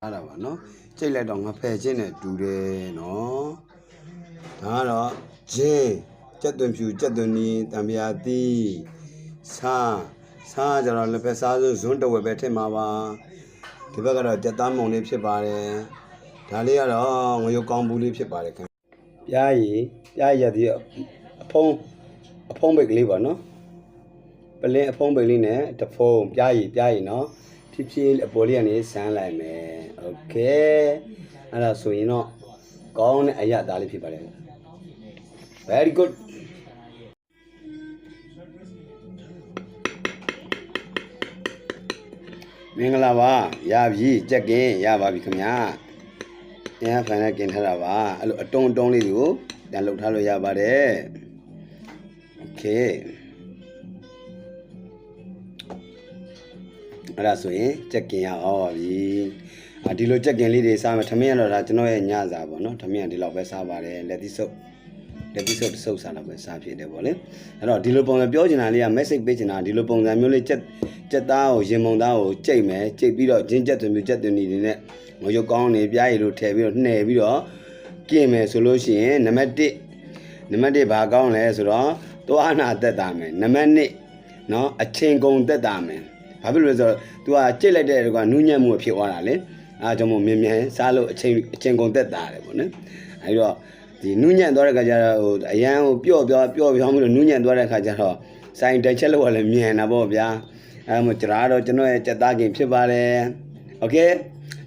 ပေါ့နော်ကြိတ်လိုက်တော့ငဖယ်ချင်းနဲ့တူတယ်နော်ဒါကတော့ဂျင်းကြက်သွန်ဖြူကြက်သွန်နီတံပြာတိစားစားကြတော့လက်ဖက်စားစုဇွန်းတဝက်ပဲထည့်မှာပါဒီဘက်ကတော့ကြက်သားမုံလေးဖြစ်ပါတယ်ဒါလေးကတော့ငရုတ်ကောင်းဘူးလေးဖြစ်ပါတယ်ခင်ဗျပြားရည်ပြားရည်ဒီအဖုံးအဖုံးဘိတ်ကလေးပါနော်ပလင်းအဖုံးပိတ်လေးနဲ့တဖုံပြားရည်ပြားရည်နော် ဖြည်းဖြည်းအပေါ်လေးကနေဆန်းလိုက်မယ်โอเคအဲ့ဒါဆိုရင်တော့ကောင်းတဲ့အရာသားလေးဖြစ်ပါတယ် very good မင်္ဂလာပါရပြီကြက်ကင်းရပါပြီခင်ဗျာပြန်ဖိုင်နဲ့กินထားတာပါအဲ့လိုအတုံးအတုံးလေးတွေကိုပြန်လှုပ်ထားလို့ရပါတယ်โอเค အဲ့ဒါဆိုရင်ကြက်ကင်ရအောင်ပါပြီအာဒီလိုကြက်ကင်လေးတွေစားမယ်ထမင်းကတော့ဒါကျွန်တော်ရဲ့ညစာပေါ့နော်ထမင်းကဒီလောက်ပဲစားပါတယ်လက်သီးဆုပ်လက်သီးဆုပ်တစ်ဆုပ်စားတော့ပဲစားဖြစ်တယ်ပေါ့လေအဲ့တော့ဒီလိုပုံစံပြောချင်တာလေးက message ပေးချင်တာဒီလိုပုံစံမျိုးလေးကြက်ကြက်သားကိုရင်မုံသားကိုကြိတ်မယ်ကြိတ်ပြီးတော့ဂျင်းကြက်သွင်းမျိုးကြက်သွင်းနေနေနဲ့ငရုတ်ကောင်းနေပြားရည်လို့ထည့်ပြီးတော့နှဲပြီးတော့ကျင့်မယ်ဆိုလို့ရှိရင်နံပါတ်1နံပါတ်1ဘာကောင်းလဲဆိုတော့သွားနာတက်တာမယ်နံပါတ်2เนาะအချင်းကုန်တက်တာမယ် ဘာဖြစ်လို့လဲဆိုတော့ तू ကကြိတ်လိုက်တဲ့ကွာနူးညံ့မှုဖြစ်သွားတာလေအားကြောင့်မို့မြင်မြန်စားလို့အချိန်အချိန်ကုန်သက်တာတယ်ပေါ့နော်အဲဒီတော့ဒီနူးညံ့သွားတဲ့ခါကျတော့ဟိုအရန်ဟိုပျော့ပြောပျော့ပြောမှုလို့နူးညံ့သွားတဲ့ခါကျတော့စိုင်းတစ်ချက်လောက်လည်းမြန်တာပေါ့ဗျာအဲမို့ကျွန်တော်ကတော့ကျွန်တော်ရဲ့ကြက်သားခင်ဖြစ်ပါတယ်โอเค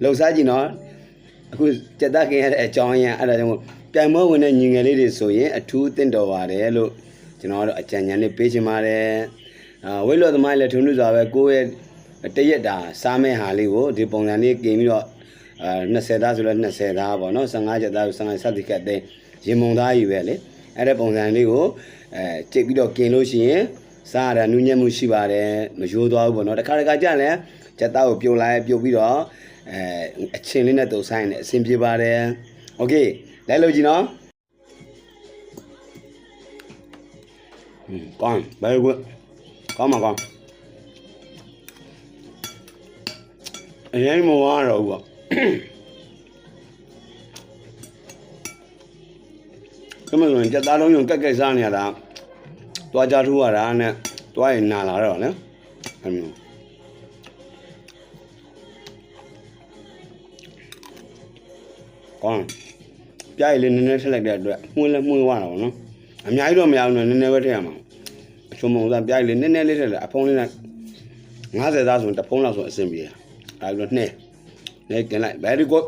လှုပ်ရှားကြည့်နော်အခုကြက်သားခင်ရတဲ့အကြောင်းအရာအဲ့ဒါကြောင့်မို့ပြန်မဝင်တဲ့ညီငယ်လေးတွေဆိုရင်အထူးတင့်တော်ပါတယ်လို့ကျွန်တော်ကတော့အကြံဉာဏ်လေးပေးချင်ပါတယ် အာဝိလောသမိုင်းလည်းထုံးထုစွာပဲကိုယ့်ရဲ့ တရက်တာစားမဲ့ဟာလေးကိုဒီပုံစံလေးกินပြီးတော့အဲ20သားဆိုတော့20သားပေါ့နော်15ချက်သားဆို15စသည်ကတဲ့ရင်မုံသားကြီးပဲလေအဲ့တဲ့ပုံစံလေးကိုအဲကြိတ်ပြီးတော့กินလို့ရှိရင်စားရတာနူးညံ့မှုရှိပါတယ်မရိုးသွားဘူးပေါ့နော်တခါတခါကြလည်းချက်သားကိုပြုတ်လိုက်ပြုတ်ပြီးတော့အဲအချင်းလေးနဲ့တုပ်ဆိုင်နဲ့အဆင်ပြေပါတယ်โอเคလိုက်လို့ကြည့်နော်ဟွန်းကောင်းဘယ်ကွ ကောင်းမှာကောင်းအရင်မဝါတော့ဘူးပေါ့ကမလို့ကြက်သားလုံးယုံကက်ကက်စားနေရတာတွားကြထူးရတာနဲ့တွားရင်နာလာတော့နော်အဲ့မျိုးကောင်းပြားရည်လေးနည်းနည်းထည့်လိုက်တဲ့အတွက်မှုန်းလဲမှုန်းသွားတာပေါ့နော်အများကြီးတော့မရဘူးနော်နည်းနည်းပဲထည့်ရမှာ အချုံမုံစားပြားရည်လေးနည်းနည်းလေးထည့်လိုက်အဖုံးလေးနဲ့90သားဆိုရင်တစ်ဖုံးလောက်ဆိုအဆင်ပြေတယ်ဒါပြီးတော့နှဲနှဲกินလိုက် very good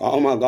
ကောင်းမှာကောင်း